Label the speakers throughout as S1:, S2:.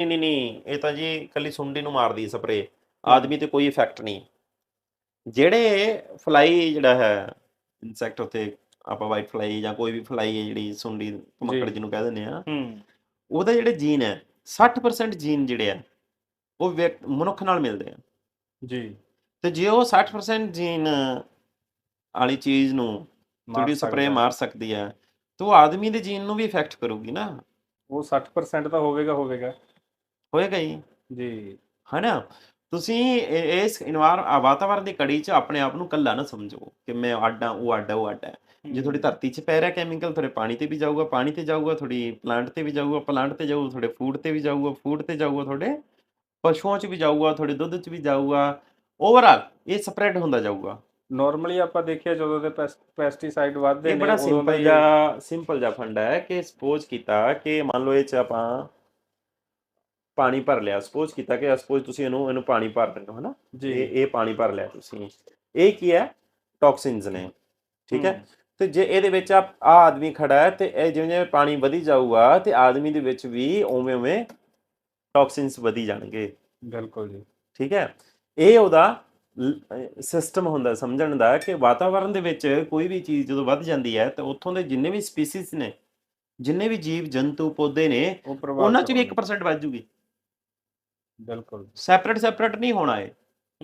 S1: ਨਹੀਂ ਨਹੀਂ ਨਹੀਂ ਇਹ ਤਾਂ ਜੀ ਕੱਲੀ ਸੁੰਡੀ ਨੂੰ ਮਾਰਦੀ ਸਪਰੇ ਆਦਮੀ ਤੇ ਕੋਈ ਇਫੈਕਟ ਨਹੀਂ। ਜਿਹੜੇ ਫਲਾਈ ਜਿਹੜਾ ਹੈ ਇਨਸੈਕਟ ਉਤੇ ਆਪਾਂ ਵਾਈਟ ਫਲਾਈ ਜਾਂ ਕੋਈ ਵੀ ਫਲਾਈ ਹੈ ਜਿਹੜੀ ਸੁੰਡੀ ਮੱਕੜ। ਜਿਹਨੂੰ ਕਹਿ ਦਿੰਦੇ ਆ।
S2: ਹੂੰ।
S1: ਉਹਦਾ ਜਿਹੜੇ ਜੀਨ ਹੈ 60% ਜੀਨ ਜਿਹੜੇ ਆ ਉਹ ਮਨੁੱਖ ਨਾਲ ਮਿਲਦੇ ਆ।
S2: ਜੀ।
S1: ਤੇ ਜੇ ਉਹ 60% ਜੀਨ ਵਾਲੀ ਚੀਜ਼ ਨੂੰ ਥੋੜੀ ਸਪਰੇ। ਮਾਰ ਸਕਦੀ ਹੈ ਤਾਂ ਉਹ ਆਦਮੀ ਦੇ ਜੀਨ ਨੂੰ ਵੀ ਇਫੈਕਟ ਕਰੂਗੀ ਨਾ।
S2: ਉਹ 60% ਤਾਂ ਹੋਵੇਗਾ ਹੋਵੇਗਾ।
S1: ਹੋਏਗਾ ਹੀ
S2: ਜੀ।
S1: ਹਨਾ? ਤੁਸੀਂ ਇਸ ਇਨਵਾਰ ਵਾਤਾਵਰਣ ਦੀ ਕੜੀ 'ਚ ਆਪਣੇ ਆਪ ਨੂੰ ਕੱਲਾ ਨਾ ਸਮਝੋ ਕਿ ਮੈਂ ਆਡਾ ਉਹ ਆਡਾ ਉਹ ਆਡਾ ਜੇ ਤੁਹਾਡੀ ਧਰਤੀ 'ਚ ਪੈ ਰਿਹਾ ਕੈਮੀਕਲ ਤੁਹਾਡੇ ਪਾਣੀ ਤੇ ਵੀ ਜਾਊਗਾ ਪਾਣੀ ਤੇ ਜਾਊਗਾ ਤੁਹਾਡੀ ਪਲਾਂਟ ਤੇ ਵੀ ਜਾਊਗਾ ਪਲਾਂਟ ਤੇ ਜਾਊਗਾ ਤੁਹਾਡੇ ਫੂਡ ਤੇ ਵੀ ਜਾਊਗਾ ਫੂਡ ਤੇ ਜਾਊਗਾ ਤੁਹਾਡੇ ਪਸ਼ੂਆਂ 'ਚ ਵੀ ਜਾਊਗਾ ਤੁਹਾਡੇ ਦੁੱਧ 'ਚ ਵੀ ਜਾਊਗਾ ਓਵਰਆਲ ਇਹ ਸਪਰੈਡ ਹੁੰਦਾ ਜਾਊਗਾ।
S2: ਨਾਰਮਲੀ ਆਪਾਂ ਦੇਖਿਆ ਜਦੋਂ ਦੇ ਪੈਸਟੀਸਾਈਡ ਵੱਧਦੇ
S1: ਇਹ
S2: ਨੇ
S1: ਬੜਾ
S2: ਉਦੋਂ
S1: ਸਿੰਪਲ ਜਿਹਾ ਸਿੰਪਲ ਜਿਹਾ ਫੰਡਾ ਹੈ ਕਿ ਸਪੋਜ਼ ਕੀਤਾ ਕਿ ਮੰਨ ਲਓ ਇਹ 'ਚ ਆਪਾਂ ਪਾਣੀ ਭਰ ਲਿਆ ਸਪੋਜ਼ ਕੀਤਾ ਕਿ ਸਪੋਜ਼ ਤੁਸੀਂ ਇਹਨੂੰ ਇਹਨੂੰ ਪਾਣੀ ਭਰ ਰਹੇ ਹੋ ਹਨਾ?
S2: ਜੀ।
S1: ਇਹ ਪਾਣੀ ਭਰ ਲਿਆ ਤੁਸੀਂ। ਇਹ ਕੀ ਹੈ? ਟੌਕਸਿਨਸ ਨੇ ਠੀਕ ਹੈ? ਤੇ ਜੇ ਇਹਦੇ ਵਿੱਚ ਆ ਆ ਆਦਮੀ ਖੜਾ ਹੈ ਤੇ ਇਹ ਜਿਵੇਂ ਜਿਵੇਂ ਪਾਣੀ ਵਧੀ ਜਾਊਗਾ ਤੇ ਆਦਮੀ ਦੇ ਵਿੱਚ ਵੀ ਉਵੇਂ ਉਵੇਂ ਟੌਕਸਿਨਸ ਵਧੀ ਜਾਣਗੇ।
S2: ਬਿਲਕੁਲ ਜੀ।
S1: ਠੀਕ ਹੈ? ਇਹ ਉਹਦਾ ਸਿਸਟਮ ਹੁੰਦਾ ਸਮਝਣ ਦਾ ਕਿ ਵਾਤਾਵਰਣ ਦੇ ਵਿੱਚ ਕੋਈ ਵੀ ਚੀਜ਼ ਜਦੋਂ ਵੱਧ ਜਾਂਦੀ ਹੈ ਤੇ ਉੱਥੋਂ ਦੇ ਜਿੰਨੇ ਵੀ ਸਪੀਸੀਜ਼ ਨੇ ਜਿੰਨੇ ਵੀ ਜੀਵ ਜੰਤੂ ਪੌਦੇ ਨੇ ਉਹਨਾਂ 'ਚ ਵੀ
S2: ਕਰਵਾਉਣਗੇ।
S1: 1% ਵੱਧ ਜੂਗੀ।
S2: ਬਿਲਕੁਲ।
S1: ਸੈਪਰੇਟ ਸੈਪਰੇਟ ਨਹੀਂ ਹੋਣਾ ਇਹ।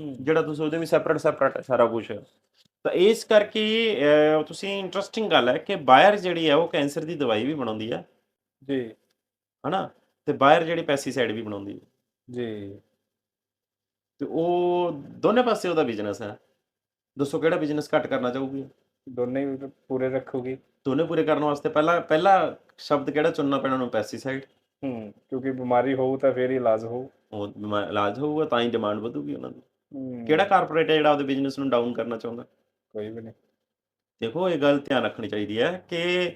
S2: ਹੂੰ,
S1: ਜਿਹੜਾ ਤੁਸੀਂ ਸੋਚਦੇ ਵੀ ਸੈਪਰੇਟ ਸੈਪਰੇਟ ਸਾਰਾ ਕੁਝ ਤਾਂ ਇਸ ਕਰਕੇ ਤੁਸੀਂ ਇੰਟਰਸਟਿੰਗ ਗੱਲ ਹੈ ਕਿ ਬਾਇਰ ਜਿਹੜੀ ਹੈ ਉਹ ਕੈਂਸਰ ਦੀ ਦਵਾਈ ਵੀ ਬਣਾਉਂਦੀ ਹੈ।
S2: ਜੀ।
S1: ਹਨਾ? ਤੇ ਬਾਇਰ ਜਿਹੜੀ ਪੈਸਟੀਸਾਈਡ ਵੀ ਬਣਾਉਂਦੀ ਹੈ।
S2: ਜੀ।
S1: ਤੇ ਉਹ ਦੋਨੇ ਪਾਸੇ ਉਹਦਾ ਬਿਜ਼ਨਸ ਹੈ। ਦੱਸੋ ਕਿਹੜਾ ਬਿਜ਼ਨਸ ਘੱਟ ਕਰਨਾ ਚਾਹੂਗੀ?
S2: ਦੋਨੇ ਹੀ ਪੂਰੇ ਰੱਖੂਗੀ।
S1: ਦੋਨੇ ਪੂਰੇ ਕਰਨ ਵਾਸਤੇ ਪਹਿਲਾ ਪਹਿਲਾ ਸ਼ਬਦ ਕਿਹੜਾ ਚੁਣਨਾ ਪੈਣਾ ਉਹਨੂੰ? ਪੈਸਟੀਸਾਈਡ
S2: ਹੂੰ ਕਿਉਂਕਿ ਬਿਮਾਰੀ ਹੋਊ ਤਾਂ ਫੇਰ ਹੀ ਇਲਾਜ ਹੋਊ।
S1: ਇਲਾਜ ਹੋਊਗਾ ਤਾਂ ਹੀ ਡਿਮਾਂਡ ਵਧੂਗੀ ਉਹਨਾਂ ਦੀ। ਕਿਹੜਾ ਕਾਰਪੋਰੇਟ ਹੈ ਜਿਹੜਾ ਉਹਦੇ ਬਿਜ਼ਨਸ ਨੂੰ ਡਾਊਨ ਕਰਨਾ ਚਾਹੁੰਦਾ?
S2: ਕੋਈ ਵੀ ਨਹੀਂ।
S1: ਦੇਖੋ ਇਹ ਗੱਲ ਧਿਆਨ ਰੱਖਣੀ ਚਾਹੀਦੀ ਹੈ ਕਿ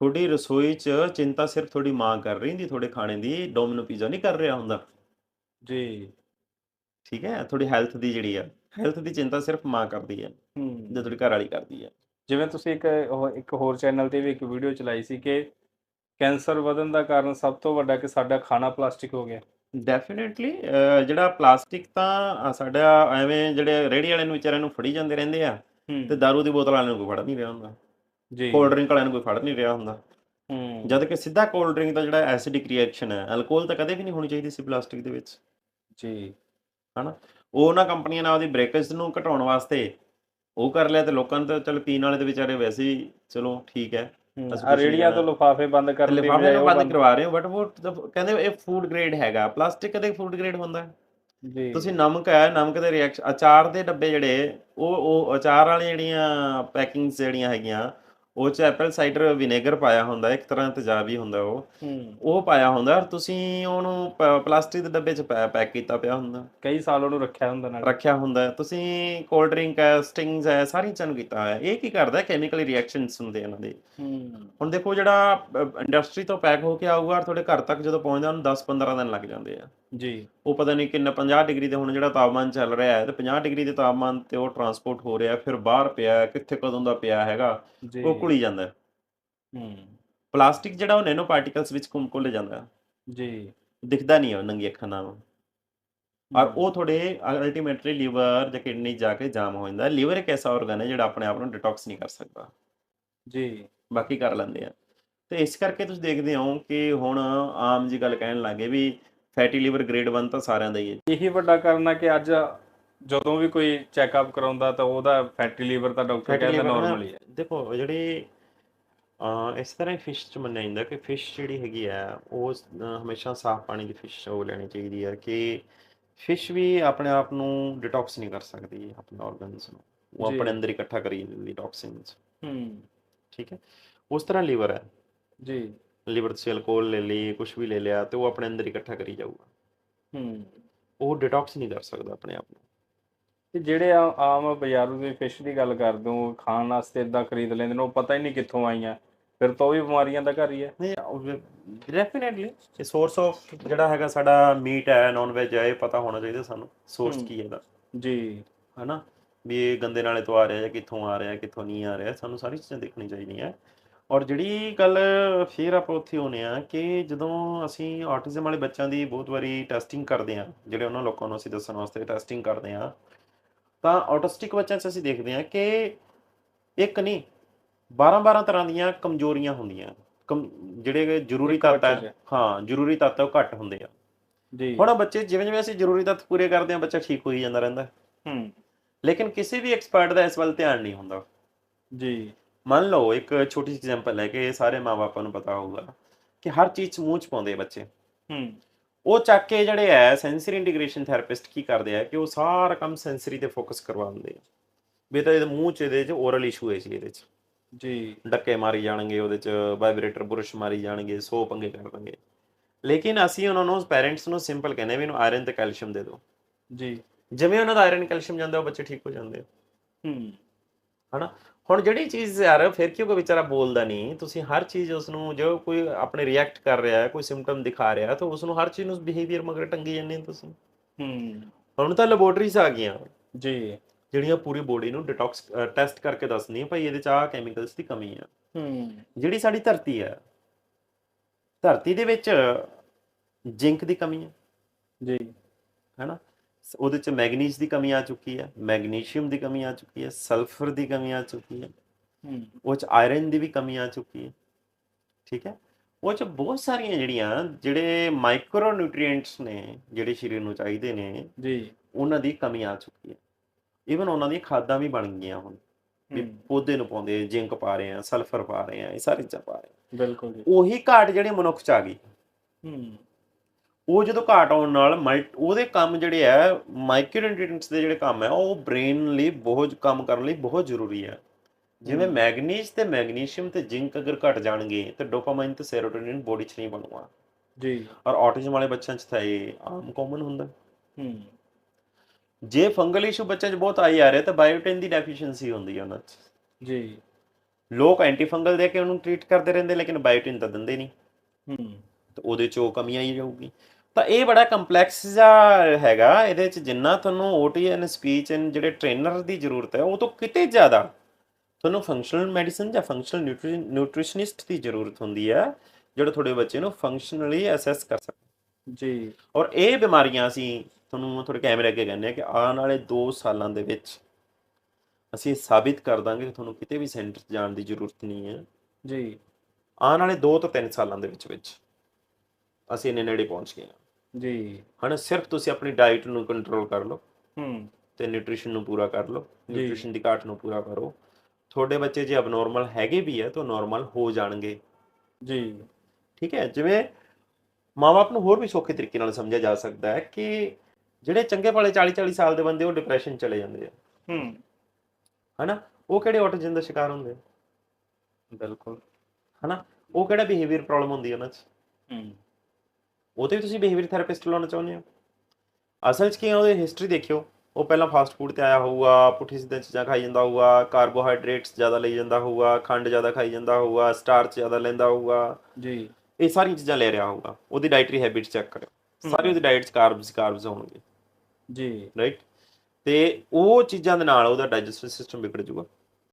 S1: ਤੁਹਾਡੀ ਰਸੋਈ 'ਚ ਚਿੰਤਾ ਸਿਰਫ ਤੁਹਾਡੀ ਮਾਂ ਕਰ ਰਹੀ ਹੁੰਦੀ ਤੁਹਾਡੇ ਖਾਣੇ ਦੀ ਡੋਮਿਨੋ ਪੀਜ਼ਾ ਨਹੀਂ ਕਰ ਰਿਹਾ ਹੁੰਦਾ।
S2: ਜੀ।
S1: ਠੀਕ ਹੈ? ਤੁਹਾਡੀ ਹੈਲਥ ਦੀ ਜਿਹੜੀ ਆ ਹੈਲਥ ਦੀ ਚਿੰਤਾ ਸਿਰਫ ਮਾਂ ਕਰਦੀ ਹੈ
S2: ਹੂੰ।
S1: ਜਾਂ ਤੁਹਾਡੀ ਘਰ ਵਾਲੀ ਕਰਦੀ ਹੈ
S2: ਜਿਵੇਂ ਤੁਸੀਂ ਇੱਕ ਇੱਕ ਹੋਰ ਚੈਨਲ ਤੇ ਵੀ ਇੱਕ ਵੀਡੀਓ ਚਲਾਈ ਸੀ ਕਿ ਕੈਂਸਰ ਵਧਣ ਦਾ ਕਾਰਨ ਸਭ ਤੋਂ ਵੱਡਾ ਕਿ ਸਾਡਾ ਖਾਣਾ ਪਲਾਸਟਿਕ ਹੋ ਗਿਆ।
S1: ਡੈਫੀਨਿਟਲੀ ਜਿਹੜਾ ਪਲਾਸਟਿਕ ਤਾਂ ਸਾਡਾ ਐਵੇਂ ਜਿਹੜੇ ਰੇਹੜੀ ਵਾਲਿਆਂ ਨੂੰ ਵਿਚਾਰਿਆਂ ਨੂੰ ਫੜੀ ਜਾਂਦੇ ਰਹਿੰਦੇ ਆ ਤੇ ਦਾਰੂ ਦੀ ਬੋਤਲ ਵਾਲਿਆਂ ਨੂੰ ਕੋਈ ਫੜ ਨਹੀਂ ਰਿਹਾ ਹੁੰਦਾ।
S2: ਜੀ।
S1: ਕੋਲਡ ਡਰਿੰਕ ਵਾਲਿਆਂ ਨੂੰ ਕੋਈ ਫੜ ਨਹੀਂ ਰਿਹਾ ਹੁੰਦਾ। ਜਦ ਕਿ ਸਿੱਧਾ ਕੋਲਡ ਡਰਿੰਕ ਦਾ ਜਿਹੜਾ ਐਸਿਡਿਕ ਰਿਐਕਸ਼ਨ ਹੈ ਅਲਕੋਹਲ ਤਾਂ ਕਦੇ ਵੀ ਨਹੀਂ ਹੋਣੀ ਚਾਹੀਦੀ ਸੀ ਪਲਾਸਟਿਕ ਦੇ ਵਿੱਚ।
S2: ਜੀ।
S1: ਉਹ ਉਹਨਾਂ ਕੰਪਨੀਆਂ ਨਾਲ ਉਹਦੀ ਬ੍ਰੇਕੇਜ ਨੂੰ ਘਟਾਉਣ ਵਾਸਤੇ ਉਹ ਕਰ ਲਿਆ ਤੇ ਲੋਕਾਂ ਨੂੰ ਤਾਂ ਚਲ ਪੀਣ ਵਾਲੇ ਦੇ ਵਿਚਾਰੇ ਵੈਸੇ ਹੀ ਚਲੋ ਠੀਕ ਹੈ।
S2: ਆ ਰੇੜੀਆਂ ਤੋਂ। ਲਿਫਾਫੇ ਬੰਦ ਕਰਨ ਦੀ
S1: ਲਿਫਾਫੇ ਬੰਦ ਕਰਵਾ ਰਹੇ ਹੋ ਬਟ ਉਹ ਕਹਿੰਦੇ ਇਹ ਫੂਡ ਗ੍ਰੇਡ ਹੈਗਾ ਪਲਾਸਟਿਕ ਕਦੇ ਫੂਡ ਗ੍ਰੇਡ ਹੁੰਦਾ?
S2: ਜੀ
S1: ਤੁਸੀਂ ਨਮਕ ਹੈ ਨਮਕ ਦੇ ਰਿਐਕਸ਼ਨ ਅਚਾਰ ਦੇ ਡੱਬੇ ਜਿਹੜੇ ਉਹ ਉਹ ਅਚਾਰ ਵਾਲੀਆਂ ਜਿਹੜੀਆਂ ਪੈਕਿੰਗਸ ਜਿਹੜੀਆਂ ਹੈਗੀਆਂ ਉਹ ਚ ਐਪਲ ਸਾਈਡਰ ਵਿਨੇਗਰ ਪਾਇਆ ਹੁੰਦਾ ਇੱਕ ਤਰ੍ਹਾਂ ਤੇਜ਼ਾਬੀ ਹੁੰਦਾ ਉਹ। ਉਹ ਪਾਇਆ ਹੁੰਦਾ ਔਰ ਤੁਸੀਂ ਉਹਨੂੰ ਪਲਾਸਟਿਕ ਦੇ ਡੱਬੇ ਚ ਪੈਕ ਕੀਤਾ ਪਿਆ ਹੁੰਦਾ।
S2: ਕਈ ਸਾਲ ਉਹਨੂੰ ਰੱਖਿਆ ਹੁੰਦਾ ਨਾਲ।
S1: ਰੱਖਿਆ ਹੁੰਦਾ। ਤੁਸੀਂ ਕੋਲਡ ਡਰਿੰਕ ਹੈ ਸਟਿੰਗਸ ਹੈ ਸਾਰੀ ਚੀਜ਼ਾਂ ਨੂੰ ਕੀਤਾ ਹੋਇਆ। ਇਹ ਕੀ ਕਰਦਾ ਕੈਮੀਕਲ ਰਿਐਕਸ਼ਨਸ ਹੁੰਦੇ ਇਹਨਾਂ ਦੇ। ਹੁਣ ਦੇਖੋ ਜਿਹੜਾ ਇੰਡਸਟਰੀ ਤੋਂ ਪੈਕ ਹੋ ਕੇ ਆਊਗਾ ਔਰ ਤੁਹਾਡੇ ਘਰ ਤੱਕ ਜਦੋਂ ਪਹੁੰਚਦਾ ਉਹਨੂੰ 10-15 ਦਿਨ ਲੱਗ ਜਾਂਦੇ ਆ।
S2: ਜੀ।
S1: ਉਹ ਪਤਾ ਨਹੀਂ ਕਿੰਨਾ 50 ਡਿਗਰੀ ਤੇ ਹੁਣ ਜਿਹੜਾ ਤਾਪਮਾਨ ਚੱਲ ਰਿਹਾ ਹੈ ਤੇ 50 ਡਿਗਰੀ ਦੇ ਤਾਪਮਾਨ ਤੇ ਉਹ ਟਰਾਂਸਪੋਰਟ ਹੋ ਰਿਹਾ ਫਿਰ ਬਾਹਰ ਪਿਆ ਹੈ, ਕਿੱਥੇ ਕਦੋਂ ਦਾ ਪਿਆ ਹੈਗਾ
S2: ਜੀ।
S1: ਉਹ ਘੁਲੀ ਜਾਂਦਾ ਹੈ।
S2: ਹੂੰ।
S1: ਪਲਾਸਟਿਕ ਜਿਹੜਾ ਉਹ ਨੈਨੋ ਪਾਰਟੀਕਲਸ ਵਿੱਚ ਘੁੰਮ ਘੁਲ ਜਾਂਦਾ ਹੈ।
S2: ਜੀ।
S1: ਦਿਖਦਾ ਨਹੀਂ ਹੈ ਉਹ ਨੰਗੀ ਅੱਖਾਂ ਨਾਲ। ਔਰ ਉਹ ਤੁਹਾਡੇ ਅਲਟੀਮੇਟਲੀ ਲੀਵਰ ਜਾਂ ਕਿਡਨੀ ਜਾ ਕੇ ਜਾਮ ਹੋ ਜਾਂਦਾ ਲੀਵਰ ਇੱਕ ਐਸਾ ਆਰਗਨ ਹੈ ਜਿਹੜਾ ਆਪਣੇ ਆਪ ਨੂੰ ਡਿਟੌਕਸ ਨਹੀਂ ਕਰ ਸਕਦਾ।
S2: ਜੀ।
S1: ਬਾਕੀ ਕਰ ਲੈਂਦੇ ਆ। ਤੇ ਇਸ ਕਰਕੇ ਤੁਸੀਂ ਦੇਖਦੇ ਹੋ ਕਿ ਹੁਣ ਆਮ ਜੀ ਗੱਲ ਕਹਿਣ ਲੱਗੇ ਵੀ ਫੈਟੀ ਲੀਵਰ ਗ੍ਰੇਡ 1 ਤਾਂ ਸਾਰਿਆਂ ਦਾ ਹੀ ਹੈ
S2: ਇਹੀ ਵੱਡਾ ਕਾਰਨ ਹੈ ਕਿ ਅੱਜ ਜਦੋਂ ਵੀ ਕੋਈ ਚੈੱਕਅਪ ਕਰਾਉਂਦਾ ਤਾਂ ਉਹਦਾ ਫੈਟੀ ਲੀਵਰ ਤਾਂ ਡਾਕਟਰ ਕਹਿੰਦਾ ਨਾਰਮਲ ਹੀ ਹੈ।
S1: ਦੇਖੋ ਜਿਹੜੇ ਇਸ ਤਰ੍ਹਾਂ ਫਿਸ਼ ਚ ਮੰਨਿਆ ਜਾਂਦਾ ਕਿ ਫਿਸ਼ ਜਿਹੜੀ ਹੈਗੀ ਆ ਉਹ ਹਮੇਸ਼ਾ ਸਾਫ਼ ਪਾਣੀ ਦੀ ਫਿਸ਼ ਉਹ ਲੈਣੀ ਚਾਹੀਦੀ ਹੈ ਕਿ ਫਿਸ਼ ਵੀ ਆਪਣੇ ਆਪ ਨੂੰ ਡਿਟੌਕਸ ਨਹੀਂ ਕਰ ਸਕਦੀ ਆਪਣੇ ਆਰਗਨਸ ਨੂੰ। ਉਹ। ਆਪਣੇ ਅੰਦਰ ਇਕੱਠਾ ਕਰੀ ਜਾਂਦੀ ਟੌਕਸਿਨਸ
S2: ਹੂੰ।
S1: ਠੀਕ ਹੈ? ਉਸ ਤਰ੍ਹਾਂ ਲੀਵਰ ਹੈ।
S2: ਜੀ।
S1: ਲੀਵਰ ਤੁਸੀਂ ਅਲਕੋਹਲ ਲੈ ਲਈ ਕੁਝ ਵੀ ਲੈ ਲਿਆ ਤੇ ਉਹ ਆਪਣੇ ਅੰਦਰ ਇਕੱਠਾ ਕਰੀ ਜਾਊਗਾ।
S2: ਹੂੰ।
S1: ਉਹ ਡਿਟੌਕਸ ਨਹੀਂ ਕਰ ਸਕਦਾ ਆਪਣੇ ਆਪ ਨੂੰ।
S2: ਤੇ ਜਿਹੜੇ ਆ- ਆਮ ਬਾਜ਼ਾਰੂ ਦੇ ਫਿਸ਼ ਦੀ ਗੱਲ ਕਰਦੇ ਹੋ ਖਾਣ ਵਾਸਤੇ ਇਦਾਂ ਖਰੀਦ ਲੈਂਦੇ ਨੇ ਉਹ ਪਤਾ ਹੀ ਨਹੀਂ ਕਿੱਥੋਂ ਆਈਆਂ। ਫਿਰ ਤਾਂ ਉਹ ਵੀ ਬਿਮਾਰੀਆਂ ਦਾ ਘਰ ਹੀ ਹੈ।
S1: ਨਹੀਂ ਡੈਫੀਨਿਟਲੀ ਇਹ ਸੋਰਸ ਆਫ ਜਿਹੜਾ ਹੈਗਾ ਸਾਡਾ ਮੀਟ ਹੈ ਨਾਨ ਵੈਜ ਹੈ ਇਹ ਪਤਾ ਹੋਣਾ ਚਾਹੀਦਾ ਸਾਨੂੰ ਸੋਰਸ। ਕੀ ਹੈ ਇਹਦਾ
S2: ਜੀ।
S1: ਹਨਾ? ਵੀ ਇਹ ਗੰਦੇ ਨਾਲੇ ਤੋਂ ਆ ਰਿਹਾ ਜਾਂ ਕਿੱਥੋਂ ਆ ਰਿਹਾ ਕਿੱਥੋਂ ਨਹੀਂ ਆ ਰਿਹਾ ਸਾਨੂੰ ਸਾਰੀ ਚੀਜ਼ਾਂ ਦੇਖਣੀ ਚਾਹੀਦੀਆਂ। ਔਰ ਜਿਹੜੀ ਗੱਲ ਫਿਰ ਆਪਾਂ ਉੱਥੇ ਆਉਂਦੇ ਆ ਕਿ ਜਦੋਂ ਅਸੀਂ ਆਟਿਜ਼ਮ ਵਾਲੇ ਬੱਚਿਆਂ ਦੀ ਬਹੁਤ ਵਾਰੀ ਟੈਸਟਿੰਗ ਕਰਦੇ ਆ ਜਿਹੜੇ ਉਹਨਾਂ ਲੋਕਾਂ ਨੂੰ ਅਸੀਂ ਦੱਸਣ ਵਾਸਤੇ ਟੈਸਟਿੰਗ ਕਰਦੇ ਆ ਤਾਂ ਆਟਿਸਟਿਕ ਬੱਚਿਆਂ 'ਚ ਅਸੀਂ ਦੇਖਦੇ ਆ ਕਿ ਇੱਕ ਨਹੀਂ 12 12 ਤਰ੍ਹਾਂ ਦੀਆਂ ਕਮਜ਼ੋਰੀਆਂ ਹੁੰਦੀਆਂ। ਜਿਹੜੇ ਜ਼ਰੂਰੀ ਤੱਤ ਹੈ ਹਾਂ ਜ਼ਰੂਰੀ ਤੱਤ ਉਹ ਘੱਟ ਹੁੰਦੇ ਆ।
S2: ਜੀ।
S1: ਹੁਣ ਬੱਚੇ ਜਿਵੇਂ ਜਿਵੇਂ ਅਸੀਂ ਜ਼ਰੂਰੀ ਤੱਤ ਪੂਰੇ ਕਰਦੇ ਆ ਬੱਚਾ ਠੀਕ ਹੋਈ ਜਾਂਦਾ ਰਹਿੰਦਾ।
S2: ਹੂੰ।
S1: ਲੇਕਿਨ ਕਿਸੇ ਵੀ ਐਕਸਪਰਟ ਦਾ ਇਸ ਵੱਲ ਧਿਆਨ ਨਹੀਂ ਹੁੰਦਾ।
S2: ਜੀ।
S1: ਮੰਨ ਲਓ ਇੱਕ ਛੋਟੀ ਜਿਹੀ ਐਗਜ਼ਾਮਪਲ ਹੈ ਕਿ ਸਾਰੇ ਮਾਪਿਆਂ ਨੂੰ ਪਤਾ ਹੋਊਗਾ ਕਿ ਹਰ ਚੀਜ਼ 'ਚ ਮੂੰਹ 'ਚ ਪਾਉਂਦੇ ਆ ਬੱਚੇ।
S2: ਹੂੰ।
S1: ਉਹ ਚੱਕ ਕੇ ਜਿਹੜੇ ਹੈ ਸੈਂਸਰੀ ਇੰਟੀਗ੍ਰੇਸ਼ਨ ਥੈਰੇਪਿਸਟ ਕੀ ਕਰਦੇ ਆ ਕਿ ਉਹ ਸਾਰਾ ਕੰਮ ਸੈਂਸਰੀ ਤੇ ਫੋਕਸ ਕਰਵਾਉਂਦੇ ਆ। ਵੀ ਤਾਂ ਇਹਦੇ ਮੂੰਹ 'ਚ ਇਹਦੇ 'ਚ ਓਰਲ ਇਸ਼ੂ ਹੈ ਸੀ ਇਹਦੇ 'ਚ।
S2: ਜੀ।
S1: ਡੱਕੇ ਮਾਰੀ ਜਾਣਗੇ ਉਹਦੇ 'ਚ ਵਾਈਬ੍ਰੇਟਰ ਬੁਰਸ਼ ਮਾਰੀ ਜਾਣਗੇ ਸੌ ਪੰਗੇ ਕਰ ਦਾਂਗੇ ਲੇਕਿਨ ਅਸੀਂ ਉਹਨਾਂ ਨੂੰ ਪੈਰੈਂਟਸ ਨੂੰ ਸਿੰਪਲ ਕਹਿੰਦੇ ਵੀ ਇਹਨੂੰ ਆਇਰਨ ਤੇ ਕੈਲਸ਼ੀਅਮ ਦੇ ਦਿਓ।
S2: ਜੀ।
S1: ਜਿਵੇਂ ਉਹਨਾਂ ਦਾ ਆਇਰਨ ਕੈਲਸ਼ੀਅਮ ਜਾਂਦਾ ਉਹ ਬੱਚੇ ਠੀਕ ਹੋ ਜਾਂਦੇ ਆ।
S2: ਹੂੰ।
S1: ਹਨਾ? ਹੁਣ ਜਿਹੜੀ ਚੀਜ਼ ਯਾਰ ਫਿਰ ਕਿਉਂ ਕੋਈ ਵਿਚਾਰਾ ਬੋਲਦਾ ਨਹੀਂ ਤੁਸੀਂ ਹਰ ਚੀਜ਼ ਉਸ ਨੂੰ ਜੋ ਕੋਈ ਆਪਣੇ ਰਿਐਕਟ ਕਰ ਰਿਹਾ ਹੈ ਕੋਈ ਸਿੰਪਟਮ ਦਿਖਾ ਰਿਹਾ ਤਾਂ ਉਸ ਨੂੰ ਹਰ ਚੀਜ਼ ਨੂੰ ਬਿਹੇਵੀਅਰ ਮਗਰ ਟੰਗੀ ਜਾਂਦੇ ਤੁਸੀਂ।
S2: ਹੂੰ।
S1: ਹੁਣ ਤਾਂ ਲੈਬੋਰਟਰੀਜ਼ ਆ ਗਈਆਂ।
S2: ਜੀ।
S1: ਜਿਹੜੀਆਂ ਪੂਰੀ ਬੋਡੀ ਨੂੰ ਡਿਟੌਕਸ ਟੈਸਟ ਕਰਕੇ ਦੱਸਦੀਆਂ ਭਾਈ ਇਹਦੇ ਚ ਆਹ ਕੈਮੀਕਲਸ ਦੀ ਕਮੀ ਆ।
S2: ਹੂੰ।
S1: ਜਿਹੜੀ ਸਾਡੀ ਧਰਤੀ ਹੈ ਧਰਤੀ ਦੇ ਵਿੱਚ ਜ਼ਿੰਕ ਦੀ ਕਮੀ ਹੈ
S2: ਜੀ।
S1: ਹੈਨਾ? ਉਹਦੇ ਚ ਮੈਗਨੀਜ਼ ਦੀ ਕਮੀ ਆ ਚੁੱਕੀ ਹੈ ਮੈਗਨੀਸ਼ੀਅਮ ਦੀ ਕਮੀ ਆ ਚੁੱਕੀ ਹੈ ਸਲਫਰ ਦੀ ਕਮੀ ਆ ਚੁੱਕੀ ਹੈ ਉਹ ਚ ਆਇਰਨ ਦੀ ਵੀ ਕਮੀ ਆ ਚੁੱਕੀ ਹੈ ਠੀਕ ਹੈ? ਉਹ ਚ ਬਹੁਤ ਸਾਰੀਆਂ ਜਿਹੜੀਆਂ ਜਿਹੜੇ ਮਾਈਕਰੋ ਨਿਊਟ੍ਰੀਐਂਟਸ ਨੇ ਜਿਹੜੇ ਸਰੀਰ ਨੂੰ ਚਾਹੀਦੇ ਨੇ
S2: ਜੀ।
S1: ਉਹਨਾਂ ਦੀ ਕਮੀ ਆ ਚੁੱਕੀ ਹੈ। ਈਵਨ ਉਹਨਾਂ ਦੀਆਂ ਖਾਦਾਂ ਵੀ ਬਣ ਗਈਆਂ ਹੁਣ। ਵੀ ਪੌਦੇ ਨੂੰ ਪਾਉਂਦੇ ਜਿੰਕ ਪਾ ਰਹੇ ਆ ਸਲਫਰ ਪਾ ਰਹੇ ਆ ਇਹ ਸਾਰੀ ਚੀਜ਼ਾਂ ਪਾ ਰਹੇ
S2: ਬਿਲਕੁਲ ਜੀ।
S1: ਉਹੀ ਘਾਟ ਜਿਹੜੀ ਮਨੁੱਖ ਚ ਆ ਗਈ।
S2: ਹੂੰ।
S1: ਉਹ ਜਦੋਂ ਘਾਟ ਆਉਣ ਨਾਲ ਉਹਦੇ ਕੰਮ ਜਿਹੜੇ ਆ ਮਾਈਕਰੋ ਨਿਊਟ੍ਰੀਐਂਟਸ ਦੇ ਜਿਹੜੇ ਕੰਮ ਆ ਉਹ ਬ੍ਰੇਨ ਲਈ ਬਹੁਤ ਕੰਮ ਕਰਨ ਲਈ ਬਹੁਤ ਜ਼ਰੂਰੀ ਆ। ਜਿਵੇਂ
S2: ਹਮ।
S1: ਮੈਗਨੀਜ਼ ਤੇ ਮੈਗਨੀਸ਼ੀਅਮ ਤੇ ਜ਼ਿੰਕ ਅਗਰ ਘਟ ਜਾਣਗੇ ਤੇ ਡੋਪਾਮਾਈਨ ਤੇ ਸੈਰੋਟੋਨਿਨ ਬੋਡੀ 'ਚ ਨਹੀਂ ਬਣੂਗਾ।
S2: ਜੀ।
S1: ਔਰ ਆਟਿਜ਼ਮ ਵਾਲੇ ਬੱਚਿਆਂ 'ਚ ਤਾਂ ਇਹ ਆਮ ਕਾਮਨ ਹੁੰਦਾ।
S2: ਹੂੰ।
S1: ਜੇ ਫੰਗਲ ਇਸ਼ੂ ਬੱਚਿਆਂ 'ਚ ਬਹੁਤ ਆਈ ਆ ਰਿਹਾ ਤਾਂ ਬਾਇਓਟਿਨ ਦੀ ਡੈਫੀਸ਼ੀਐਂਸੀ ਹੁੰਦੀ ਹੈ ਉਹਨਾਂ 'ਚ।
S2: ਜੀ।
S1: ਲੋਕ ਐਂਟੀ ਫੰਗਲ ਦੇ ਕੇ ਉਹਨੂੰ ਟ੍ਰੀਟ ਕਰਦੇ ਰਹਿੰਦੇ ਲੇਕਿਨ ਬਾਇਓਟਿਨ ਤਾਂ ਦਿੰਦੇ ਨਹੀਂ।
S2: ਹੂੰ।
S1: ਤੇ ਉਹਦੇ 'ਚ ਉਹ ਕਮੀ ਆਈ ਜਾਊਗੀ ਤਾਂ ਇਹ ਬੜਾ ਕੰਪਲੈਕਸ ਜਿਹਾ ਹੈਗਾ ਇਹਦੇ 'ਚ ਜਿੰਨਾ ਤੁਹਾਨੂੰ ਓਟੀਐਨ ਸਪੀਚ ਐਂਡ ਜਿਹੜੇ ਟ੍ਰੇਨਰ ਦੀ ਜ਼ਰੂਰਤ ਹੈ ਉਹ ਤੋਂ ਕਿਤੇ ਜ਼ਿਆਦਾ ਤੁਹਾਨੂੰ ਫੰਕਸ਼ਨਲ ਮੈਡੀਸਨ ਜਾਂ ਫੰਕਸ਼ਨਲ ਨਿਊਟ੍ਰੀਸ਼ਨਿਸਟ ਦੀ ਜ਼ਰੂਰਤ ਹੁੰਦੀ ਹੈ ਜਿਹੜਾ ਤੁਹਾਡੇ ਬੱਚੇ ਨੂੰ ਫੰਕਸ਼ਨਲੀ ਅਸੈਸ ਕਰ ਸਕੇ।
S2: ਜੀ।
S1: ਔਰ ਇਹ ਬਿਮਾਰੀਆਂ ਅਸੀਂ ਤੁਹਾਨੂੰ ਤੁਹਾਡੇ ਕੈਮਰੇ ਅੱਗੇ ਕਹਿੰਦੇ ਆ ਕਿ ਆਉਣ ਵਾਲੇ 2 ਸਾਲਾਂ ਦੇ ਵਿੱਚ ਅਸੀਂ ਸਾਬਿਤ ਕਰ ਦਾਂਗੇ ਕਿ ਤੁਹਾਨੂੰ ਕਿਤੇ ਵੀ ਸੈਂਟਰ ਜਾਣ ਦੀ ਜ਼ਰੂਰਤ ਨਹੀਂ ਹੈ।
S2: ਜੀ।
S1: ਆਉਣ ਵਾਲੇ 2 ਤੋਂ 3 ਸਾਲਾਂ ਦੇ ਵਿੱਚ ਵਿੱਚ ਅਸੀਂ ਇੰਨੇ ਨੇੜੇ ਪਹੁੰਚ ਗਏ ਹਾਂ।
S2: ਜੀ।
S1: ਹਨਾ ਸਿਰਫ ਤੁਸੀਂ ਆਪਣੀ ਡਾਈਟ ਨੂੰ ਕੰਟਰੋਲ ਕਰ ਲਓ।
S2: ਹੂੰ।
S1: ਤੇ ਨਿਊਟ੍ਰੀਸ਼ਨ ਨੂੰ ਪੂਰਾ ਕਰ ਲਓ। ਨਿਊਟ੍ਰੀਸ਼ਨ ਦੀ ਘਾਟ ਨੂੰ ਪੂਰਾ ਕਰੋ। ਤੁਹਾਡੇ ਬੱਚੇ ਜੇ ਅਬਨੋਰਮਲ ਹੈਗੇ ਵੀ ਹੈ ਤਾਂ ਨਾਰਮਲ ਹੋ ਜਾਣਗੇ।
S2: ਜੀ।
S1: ਠੀਕ ਹੈ ਜਿਵੇਂ ਮਾਪੇ ਨੂੰ ਹੋਰ ਵੀ ਸੌਖੇ ਤਰੀਕੇ ਨਾਲ ਸਮਝਿਆ ਜਾ ਸਕਦਾ ਹੈ ਕਿ ਜਿਹੜੇ ਚੰਗੇ ਭਲੇ 40 40 ਸਾਲ ਦੇ ਬੰਦੇ ਉਹ ਡਿਪਰੈਸ਼ਨ ਚਲੇ ਜਾਂਦੇ ਆ।
S2: ਹੂੰ।
S1: ਹਨਾ ਉਹ ਕਿਹੜੇ ਆਟਿਜ਼ਮ ਦਾ ਸ਼ਿਕਾਰ ਹੁੰਦੇ
S2: ਬਿਲਕੁਲ।
S1: ਹਨਾ ਉਹ ਕਿਹੜਾ ਬਿਹੇਵੀਅਰ ਪ੍ਰੋਬਲਮ ਹੁੰਦੀ ਹੈ ਉਹਨਾਂ 'ਚ?
S2: ਹੂੰ।
S1: ਉਹ ਤੇ ਵੀ ਤੁਸੀਂ ਬਿਹੇਵੀਅਰ ਥੈਰੇਪਿਸਟ ਲਾਉਣਾ ਚਾਹੁੰਦੇ ਹੋ? ਅਸਲ 'ਚ ਕੀ ਹੈ ਉਹਦੀ ਹਿਸਟਰੀ ਦੇਖਿਓ। ਉਹ ਪਹਿਲਾਂ ਫਾਸਟ ਫੂਡ ਤੇ ਆਇਆ ਹੋਊਗਾ ਪੁੱਠੀ ਸਿੱਧੀਆਂ ਚੀਜ਼ਾਂ ਖਾਈ ਜਾਂਦਾ ਹੋਊਗਾ ਕਾਰਬੋਹਾਈਡਰੇਟਸ ਜ਼ਿਆਦਾ ਲਈ ਜਾਂਦਾ ਹੋਊਗਾ ਖੰਡ ਜ਼ਿਆਦਾ ਖਾਈ ਜਾਂਦਾ ਹੋਊਗਾ ਸਟਾਰਚ ਜ਼ਿਆਦਾ ਲੈਂਦਾ ਹੋਊਗਾ।
S2: ਜੀ।
S1: ਇਹ ਸਾਰੀਆਂ ਚੀਜ਼ਾਂ ਲੈ ਰਿਹਾ ਹੋਊਗਾ। ਉਹਦੀ ਡਾਈਟਰੀ ਹੈਬਿਟਸ ਚੈੱਕ ਕਰਿਓ। ਸਾਰੀ ਉਹਦੀ ਡਾਈਟ 'ਚ ਕਾਰਬਸ ਕਾਰਬਸ ਹੋਣਗੇ।
S2: ਜੀ।
S1: ਰਾਈਟ ਤੇ ਉਹ ਚੀਜ਼ਾਂ ਦੇ ਨਾਲ ਉਹਦਾ ਡਾਈਜੈਸਟਿਵ ਸਿਸਟਮ ਵਿਗੜ ਜਾਊਗਾ।